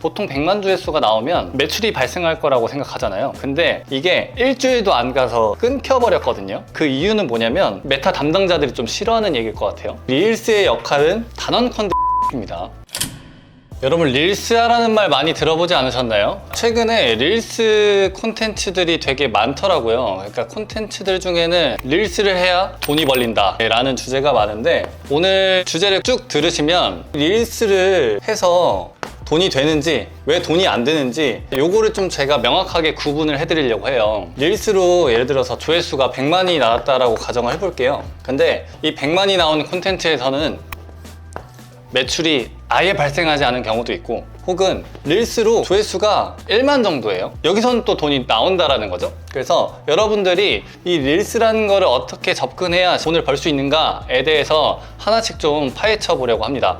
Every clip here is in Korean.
보통 100만 조회수가 나오면 매출이 발생할 거라고 생각하잖아요. 근데 이게 일주일도 안 가서 끊겨버렸거든요. 그 이유는 뭐냐면 메타 담당자들이 좀 싫어하는 얘기일 것 같아요. 릴스의 역할은 단언컨대 입니다. 여러분 릴스 하라는 말 많이 들어보지 않으셨나요? 최근에 릴스 콘텐츠들이 되게 많더라고요. 그러니까 콘텐츠들 중에는 릴스를 해야 돈이 벌린다 라는 주제가 많은데 오늘 주제를 쭉 들으시면 릴스를 해서 돈이 되는지 왜 돈이 안 되는지 요거를 좀 제가 명확하게 구분을 해드리려고 해요. 릴스로 예를 들어서 조회수가 100만이 나왔다라고 가정을 해볼게요. 근데 이 100만이 나온 콘텐츠에서는 매출이 아예 발생하지 않은 경우도 있고 혹은 릴스로 조회수가 1만 정도예요. 여기서는 또 돈이 나온다라는 거죠. 그래서 여러분들이 이 릴스라는 거를 어떻게 접근해야 돈을 벌 수 있는가에 대해서 하나씩 좀 파헤쳐 보려고 합니다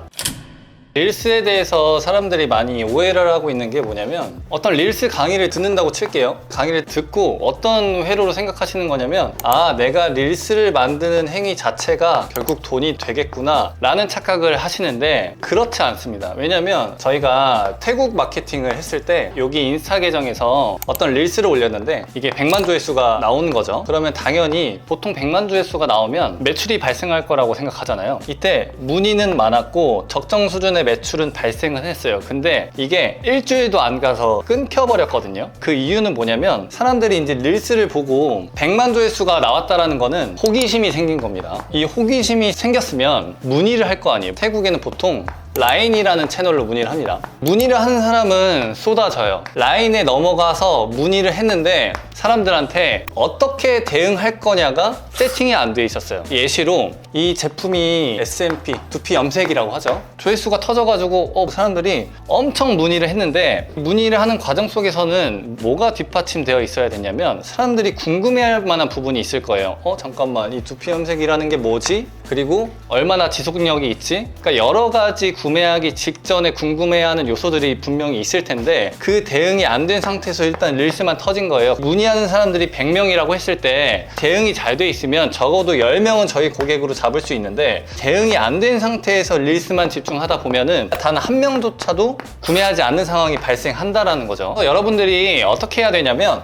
릴스에 대해서 사람들이 많이 오해를 하고 있는 게 뭐냐면 어떤 릴스 강의를 듣는다고 칠게요. 강의를 듣고 어떤 회로로 생각하시는 거냐면 아 내가 릴스를 만드는 행위 자체가 결국 돈이 되겠구나 라는 착각을 하시는데 그렇지 않습니다. 왜냐면 저희가 태국 마케팅을 했을 때 여기 인스타 계정에서 어떤 릴스를 올렸는데 이게 100만 조회수가 나오는 거죠. 그러면 당연히 보통 100만 조회수가 나오면 매출이 발생할 거라고 생각하잖아요. 이때 문의는 많았고 적정 수준의 매출은 발생은 했어요. 근데 이게 일주일도 안 가서 끊겨버렸거든요. 그 이유는 뭐냐면 사람들이 이제 릴스를 보고 100만 조회수가 나왔다라는 거는 호기심이 생긴 겁니다. 이 호기심이 생겼으면 문의를 할 거 아니에요. 태국에는 보통 라인이라는 채널로 문의를 합니다. 문의를 하는 사람은 쏟아져요. 라인에 넘어가서 문의를 했는데 사람들한테 어떻게 대응할 거냐가 세팅이 안 돼 있었어요. 예시로 이 제품이 SMP 두피 염색이라고 하죠. 조회수가 터져가지고 어, 사람들이 엄청 문의를 했는데 문의를 하는 과정 속에서는 뭐가 뒷받침되어 있어야 되냐면 사람들이 궁금해할 만한 부분이 있을 거예요. 어 잠깐만 이 두피 염색이라는 게 뭐지? 그리고 얼마나 지속력이 있지? 그러니까 여러 가지 구 매하기 직전에 궁금해하는 요소들이 분명히 있을 텐데 그 대응이 안 된 상태에서 일단 릴스만 터진 거예요. 문의하는 사람들이 100명이라고 했을 때 대응이 잘 돼 있으면 적어도 10명은 저희 고객으로 잡을 수 있는데 대응이 안 된 상태에서 릴스만 집중하다 보면은 단 한 명조차도 구매하지 않는 상황이 발생한다라는 거죠. 여러분들이 어떻게 해야 되냐면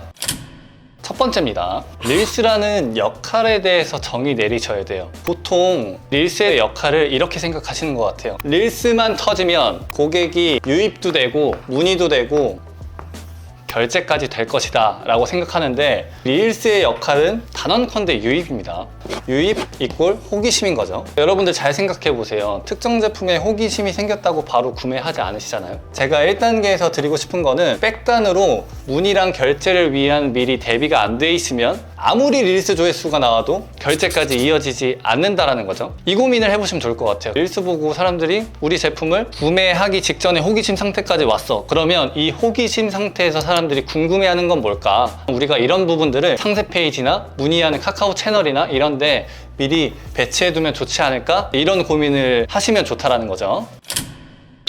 첫 번째입니다. 릴스라는 역할에 대해서 정의 내리셔야 돼요. 보통 릴스의 역할을 이렇게 생각하시는 것 같아요. 릴스만 터지면 고객이 유입도 되고 문의도 되고 결제까지 될 것이다 라고 생각하는데 릴스의 역할은 단언컨대 유입입니다. 유입 이꼴 호기심인 거죠. 여러분들 잘 생각해 보세요. 특정 제품에 호기심이 생겼다고 바로 구매하지 않으시잖아요. 제가 1단계에서 드리고 싶은 거는 백단으로 문의랑 결제를 위한 미리 대비가 안 돼 있으면 아무리 릴스 조회수가 나와도 결제까지 이어지지 않는다라는 거죠. 이 고민을 해보시면 좋을 것 같아요. 릴스 보고 사람들이 우리 제품을 구매하기 직전에 호기심 상태까지 왔어. 그러면 이 호기심 상태에서 사람들이 궁금해하는 건 뭘까? 우리가 이런 부분들을 상세 페이지나 문의하는 카카오 채널이나 이런데 미리 배치해두면 좋지 않을까? 이런 고민을 하시면 좋다라는 거죠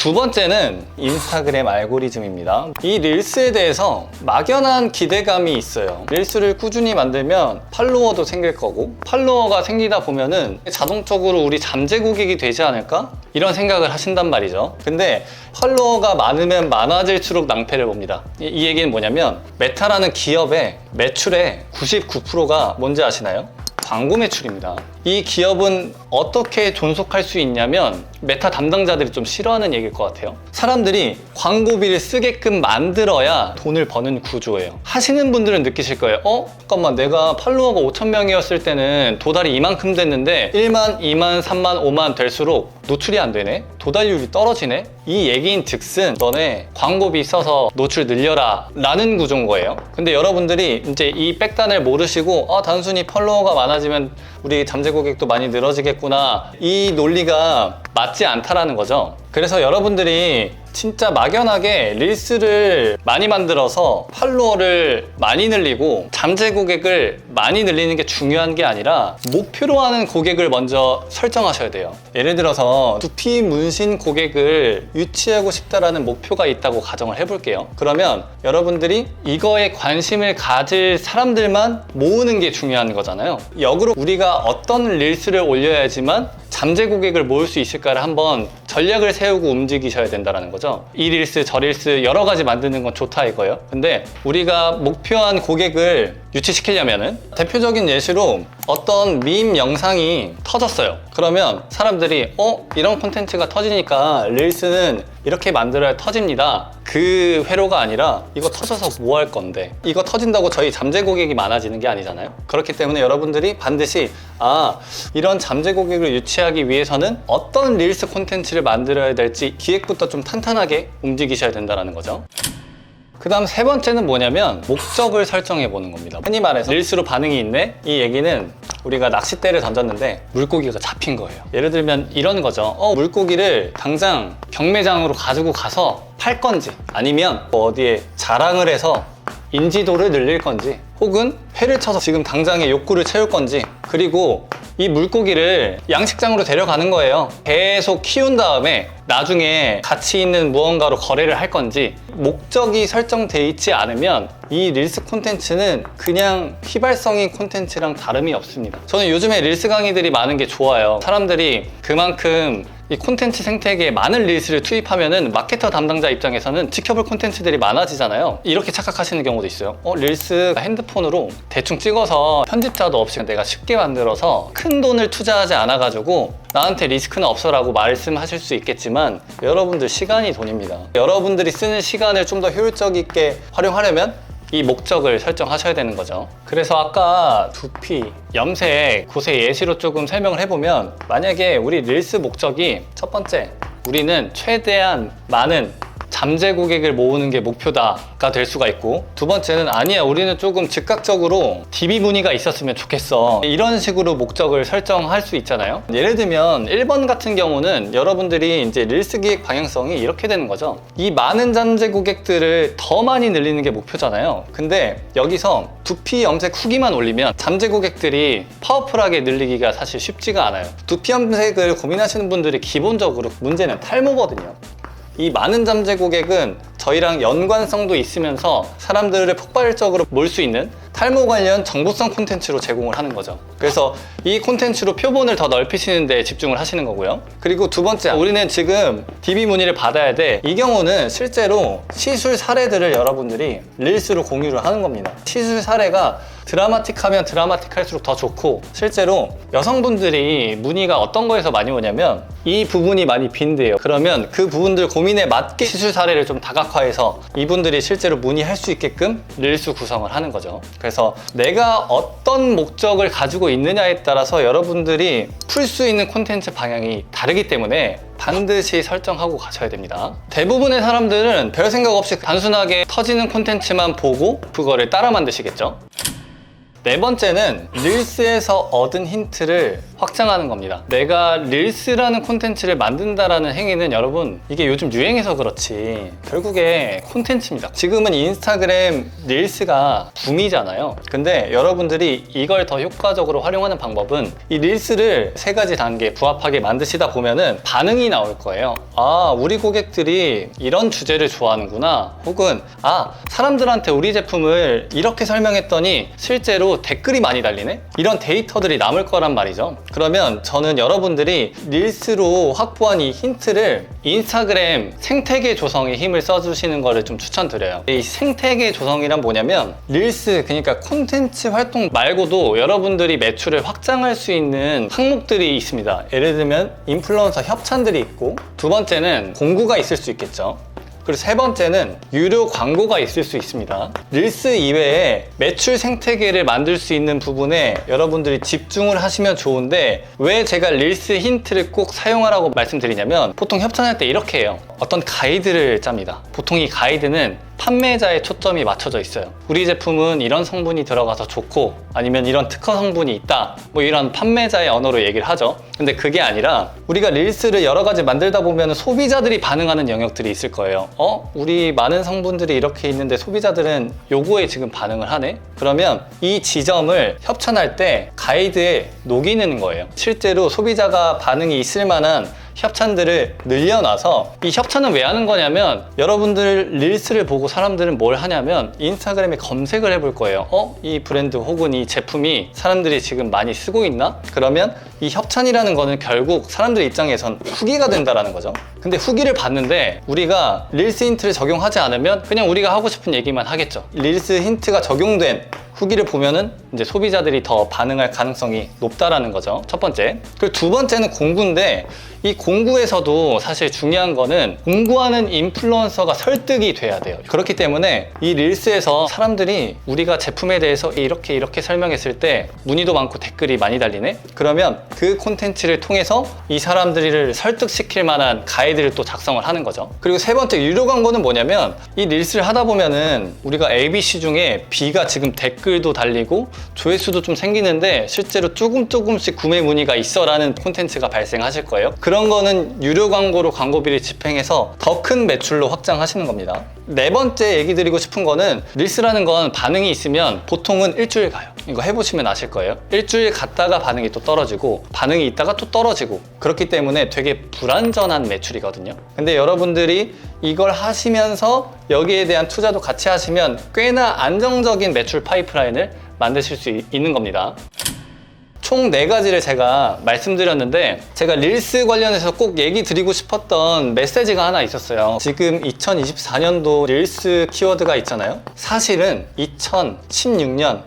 두 번째는 인스타그램 알고리즘입니다. 이 릴스에 대해서 막연한 기대감이 있어요. 릴스를 꾸준히 만들면 팔로워도 생길 거고, 팔로워가 생기다 보면은 자동적으로 우리 잠재 고객이 되지 않을까? 이런 생각을 하신단 말이죠. 근데 팔로워가 많으면 많아질수록 낭패를 봅니다. 이, 이 얘기는 뭐냐면, 메타라는 기업의 매출의 99%가 뭔지 아시나요? 광고 매출입니다. 이 기업은 어떻게 존속할 수 있냐면 메타 담당자들이 좀 싫어하는 얘기일 것 같아요. 사람들이 광고비를 쓰게끔 만들어야 돈을 버는 구조예요. 하시는 분들은 느끼실 거예요. 어? 잠깐만 내가 팔로워가 5천 명이었을 때는 도달이 이만큼 됐는데 1만, 2만, 3만, 5만 될수록 노출이 안 되네? 도달률이 떨어지네? 이 얘기인 즉슨 너네 광고비 써서 노출 늘려라 라는 구조인 거예요. 근데 여러분들이 이제 이 백단을 모르시고 아 단순히 팔로워가 많아지면 우리 잠재 고 객도 많이 늘어지겠구나 이 논리가 맞지 않다라는 거죠. 그래서 여러분들이 진짜 막연하게 릴스를 많이 만들어서 팔로워를 많이 늘리고 잠재 고객을 많이 늘리는 게 중요한 게 아니라 목표로 하는 고객을 먼저 설정하셔야 돼요. 예를 들어서 두피 문신 고객을 유치하고 싶다라는 목표가 있다고 가정을 해볼게요. 그러면 여러분들이 이거에 관심을 가질 사람들만 모으는 게 중요한 거잖아요. 역으로 우리가 어떤 릴스를 올려야지만 잠재 고객을 모을 수 있을까를 한번 전략을 세워 세우고 움직이셔야 된다는 거죠. 이 릴스, 저 릴스 여러 가지 만드는 건 좋다 이거예요. 근데 우리가 목표한 고객을 유치시키려면은 대표적인 예시로 어떤 밈 영상이 터졌어요. 그러면 사람들이 어 이런 콘텐츠가 터지니까 릴스는 이렇게 만들어야 터집니다. 그 회로가 아니라 이거 터져서 뭐 할 건데 이거 터진다고 저희 잠재 고객이 많아지는 게 아니잖아요. 그렇기 때문에 여러분들이 반드시 아 이런 잠재 고객을 유치하기 위해서는 어떤 릴스 콘텐츠를 만들어야 될지 기획부터 좀 탄탄하게 움직이셔야 된다는 거죠. 그 다음 세 번째는 뭐냐면 목적을 설정해 보는 겁니다. 흔히 말해서 릴스로 반응이 있네? 이 얘기는 우리가 낚싯대를 던졌는데 물고기가 잡힌 거예요. 예를 들면 이런 거죠. 어, 물고기를 당장 경매장으로 가지고 가서 팔 건지 아니면 뭐 어디에 자랑을 해서 인지도를 늘릴 건지 혹은 회를 쳐서 지금 당장의 욕구를 채울 건지 그리고 이 물고기를 양식장으로 데려가는 거예요. 계속 키운 다음에 나중에 가치 있는 무언가로 거래를 할 건지 목적이 설정돼 있지 않으면 이 릴스 콘텐츠는 그냥 휘발성인 콘텐츠랑 다름이 없습니다. 저는 요즘에 릴스 강의들이 많은 게 좋아요. 사람들이 그만큼 이 콘텐츠 생태계에 많은 릴스를 투입하면은 마케터 담당자 입장에서는 지켜볼 콘텐츠들이 많아지잖아요. 이렇게 착각하시는 경우도 있어요. 어, 릴스 핸드폰으로 대충 찍어서 편집자도 없이 내가 쉽게 만들어서 큰 돈을 투자하지 않아가지고 나한테 리스크는 없어라고 말씀하실 수 있겠지만 여러분들 시간이 돈입니다. 여러분들이 쓰는 시간을 좀 더 효율적 있게 활용하려면 이 목적을 설정하셔야 되는 거죠. 그래서 아까 두피, 염색, 곳의 예시로 조금 설명을 해보면 만약에 우리 릴스 목적이 첫 번째, 우리는 최대한 많은 잠재 고객을 모으는 게 목표다가 될 수가 있고 두 번째는 아니야 우리는 조금 즉각적으로 DB 문의가 있었으면 좋겠어. 이런 식으로 목적을 설정할 수 있잖아요. 예를 들면 1번 같은 경우는 여러분들이 이제 릴스 기획 방향성이 이렇게 되는 거죠. 이 많은 잠재 고객들을 더 많이 늘리는 게 목표잖아요. 근데 여기서 두피 염색 후기만 올리면 잠재 고객들이 파워풀하게 늘리기가 사실 쉽지가 않아요. 두피 염색을 고민하시는 분들이 기본적으로 문제는 탈모거든요 이 많은 잠재 고객은 저희랑 연관성도 있으면서 사람들을 폭발적으로 몰 수 있는 탈모 관련 정보성 콘텐츠로 제공을 하는 거죠. 그래서 이 콘텐츠로 표본을 더 넓히시는 데 집중을 하시는 거고요. 그리고 두 번째, 우리는 지금 DB 문의를 받아야 돼. 이 경우는 실제로 시술 사례들을 여러분들이 릴스로 공유를 하는 겁니다. 시술 사례가 드라마틱하면 드라마틱할수록 더 좋고 실제로 여성분들이 문의가 어떤 거에서 많이 오냐면 이 부분이 많이 빈대요. 그러면 그 부분들 고민에 맞게 시술 사례를 좀 다각화해서 이분들이 실제로 문의할 수 있게끔 릴스 구성을 하는 거죠. 그래서 내가 어떤 목적을 가지고 있느냐에 따라서 여러분들이 풀 수 있는 콘텐츠 방향이 다르기 때문에 반드시 설정하고 가셔야 됩니다. 대부분의 사람들은 별 생각 없이 단순하게 터지는 콘텐츠만 보고 그거를 따라 만드시겠죠. 네 번째는 릴스에서 얻은 힌트를 확장하는 겁니다. 내가 릴스라는 콘텐츠를 만든다라는 행위는 여러분 이게 요즘 유행해서 그렇지 결국에 콘텐츠입니다. 지금은 인스타그램 릴스가 붐이잖아요. 근데 여러분들이 이걸 더 효과적으로 활용하는 방법은 이 릴스를 세 가지 단계 부합하게 만드시다 보면은 반응이 나올 거예요. 아 우리 고객들이 이런 주제를 좋아하는구나. 혹은 아 사람들한테 우리 제품을 이렇게 설명했더니 실제로 댓글이 많이 달리네? 이런 데이터들이 남을 거란 말이죠. 그러면 저는 여러분들이 릴스로 확보한 이 힌트를 인스타그램 생태계 조성에 힘을 써주시는 거를 좀 추천드려요. 이 생태계 조성이란 뭐냐면 릴스, 그러니까 콘텐츠 활동 말고도 여러분들이 매출을 확장할 수 있는 항목들이 있습니다. 예를 들면 인플루언서 협찬들이 있고 두 번째는 공구가 있을 수 있겠죠. 그리고 세 번째는 유료 광고가 있을 수 있습니다. 릴스 이외에 매출 생태계를 만들 수 있는 부분에 여러분들이 집중을 하시면 좋은데 왜 제가 릴스 힌트를 꼭 사용하라고 말씀드리냐면 보통 협찬할 때 이렇게 해요. 어떤 가이드를 짭니다. 보통 이 가이드는 판매자의 초점이 맞춰져 있어요. 우리 제품은 이런 성분이 들어가서 좋고 아니면 이런 특허 성분이 있다. 뭐 이런 판매자의 언어로 얘기를 하죠. 근데 그게 아니라 우리가 릴스를 여러 가지 만들다 보면 소비자들이 반응하는 영역들이 있을 거예요. 어? 우리 많은 성분들이 이렇게 있는데 소비자들은 요거에 지금 반응을 하네? 그러면 이 지점을 협찬할 때 가이드에 녹이는 거예요. 실제로 소비자가 반응이 있을 만한 협찬들을 늘려놔서 이 협찬은 왜 하는 거냐면 여러분들 릴스를 보고 사람들은 뭘 하냐면 인스타그램에 검색을 해볼 거예요. 어? 이 브랜드 혹은 이 제품이 사람들이 지금 많이 쓰고 있나? 그러면 이 협찬이라는 거는 결국 사람들 입장에선 후기가 된다라는 거죠. 근데 후기를 봤는데 우리가 릴스 힌트를 적용하지 않으면 그냥 우리가 하고 싶은 얘기만 하겠죠. 릴스 힌트가 적용된 후기를 보면은 이제 소비자들이 더 반응할 가능성이 높다라는 거죠. 첫 번째. 그리고 두 번째는 공구인데 이 공구에서도 사실 중요한 거는 공구하는 인플루언서가 설득이 돼야 돼요. 그렇기 때문에 이 릴스에서 사람들이 우리가 제품에 대해서 이렇게 이렇게 설명했을 때 문의도 많고 댓글이 많이 달리네? 그러면 그 콘텐츠를 통해서 이 사람들을 설득시킬 만한 가이드를 또 작성을 하는 거죠. 그리고 세 번째 유료 광고는 뭐냐면 이 릴스를 하다 보면은 우리가 ABC 중에 B가 지금 댓글 도 달리고 조회수도 좀 생기는데 실제로 조금 조금씩 구매 문의가 있어라는 콘텐츠가 발생하실 거예요. 그런 거는 유료 광고로 광고비를 집행해서 더 큰 매출로 확장하시는 겁니다. 네 번째 얘기 드리고 싶은 거는 릴스라는 건 반응이 있으면 보통은 일주일 가요. 이거 해보시면 아실 거예요. 일주일 갔다가 반응이 또 떨어지고 반응이 있다가 또 떨어지고 그렇기 때문에 되게 불안전한 매출이거든요. 근데 여러분들이 이걸 하시면서 여기에 대한 투자도 같이 하시면 꽤나 안정적인 매출 파이프라인을 만드실 수 있- 있는 겁니다. 총 네가지를 제가 말씀드렸는데 제가 릴스 관련해서 꼭 얘기 드리고 싶었던 메시지가 하나 있었어요. 지금 2024년도 릴스 키워드가 있잖아요. 사실은 2016년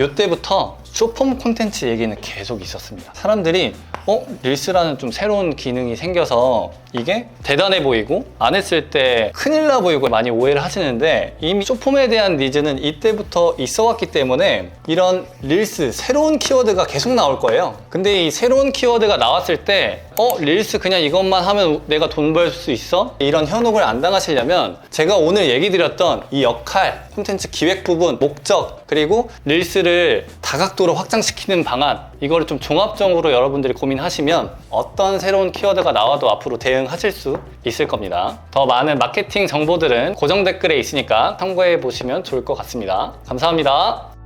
요때부터 쇼폼 콘텐츠 얘기는 계속 있었습니다. 사람들이 어? 릴스라는 좀 새로운 기능이 생겨서 이게 대단해 보이고 안 했을 때 큰일 나 보이고 많이 오해를 하시는데 이미 쇼폼에 대한 니즈는 이때부터 있어 왔기 때문에 이런 릴스 새로운 키워드가 계속 나올 거예요. 근데 이 새로운 키워드가 나왔을 때 어? 릴스 그냥 이것만 하면 내가 돈 벌 수 있어? 이런 현혹을 안 당하시려면 제가 오늘 얘기 드렸던 이 역할, 콘텐츠 기획 부분, 목적, 그리고 릴스를 다각도로 확장시키는 방안 이거를 좀 종합적으로 여러분들이 고민하시면 어떤 새로운 키워드가 나와도 앞으로 대응하실 수 있을 겁니다. 더 많은 마케팅 정보들은 고정 댓글에 있으니까 참고해 보시면 좋을 것 같습니다. 감사합니다.